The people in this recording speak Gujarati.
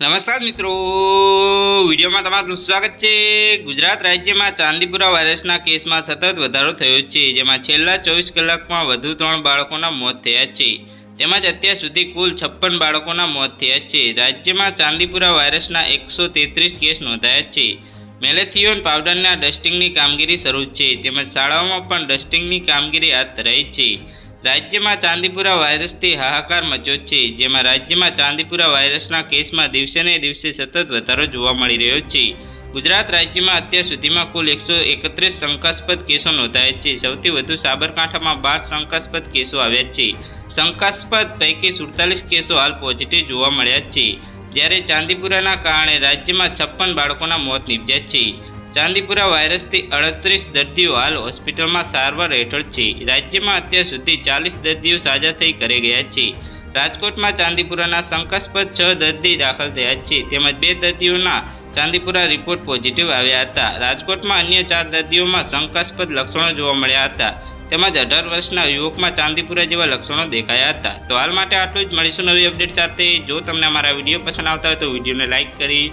નમસ્કાર મિત્રો. વિડીયોમાં તમારું સ્વાગત છે. ગુજરાત રાજ્યમાં ચાંદીપુરા વાયરસના કેસમાં સતત વધારો થયો છે, જેમાં છેલ્લા ચોવીસ કલાકમાં વધુ ત્રણ બાળકોના મોત થયા છે. તેમજ અત્યાર સુધી કુલ છપ્પન બાળકોના મોત થયા છે. રાજ્યમાં ચાંદીપુરા વાયરસના એકસો તેત્રીસ કેસ નોંધાયા છે. મેલેથિયોન પાવડરના ડસ્ટિંગની કામગીરી શરૂ છે, તેમજ શાળાઓમાં પણ ડસ્ટિંગની કામગીરી હાથ ધરાઈ છે. રાજ્યમાં ચાંદીપુરા વાયરસથી હાહાકાર મચ્યો છે જેમાં રાજ્યમાં ચાંદીપુરા વાયરસના કેસમાં દિવસે ને દિવસે સતત વધારો જોવા મળી રહ્યો છે. ગુજરાત રાજ્યમાં અત્યાર સુધીમાં કુલ એકસો એકત્રીસ શંકાસ્પદ કેસો નોંધાયા છે. સૌથી વધુ સાબરકાંઠામાં બાર શંકાસ્પદ કેસો આવ્યા છે. શંકાસ્પદ પૈકી સુડતાલીસ કેસો હાલ પોઝિટિવ જોવા મળ્યા છે. જ્યારે ચાંદીપુરાના કારણે રાજ્યમાં છપ્પન બાળકોના મોત નીપજ્યા છે. ચાંદીપુરા વાયરસથી અડત્રીસ દર્દીઓ હાલ હોસ્પિટલમાં સારવાર હેઠળ છે. રાજ્યમાં અત્યાર સુધી ચાલીસ દર્દીઓ સાજા થઈ ઘરે ગયા છે. રાજકોટમાં ચાંદીપુરાના શંકાસ્પદ છ દર્દી દાખલ થયા છે. તેમજ બે દર્દીઓના ચાંદીપુરા રિપોર્ટ પોઝિટિવ આવ્યા હતા. રાજકોટમાં અન્ય ચાર દર્દીઓમાં શંકાસ્પદ લક્ષણો જોવા મળ્યા હતા. તેમજ અઢાર વર્ષના યુવકમાં ચાંદીપુરા જેવા લક્ષણો દેખાયા હતા. તો હાલ માટે આટલું જ. મળીશું નવી અપડેટ સાથે. જો તમને અમારા વીડિયો પસંદ આવતા હોય તો વિડીયોને લાઇક કરી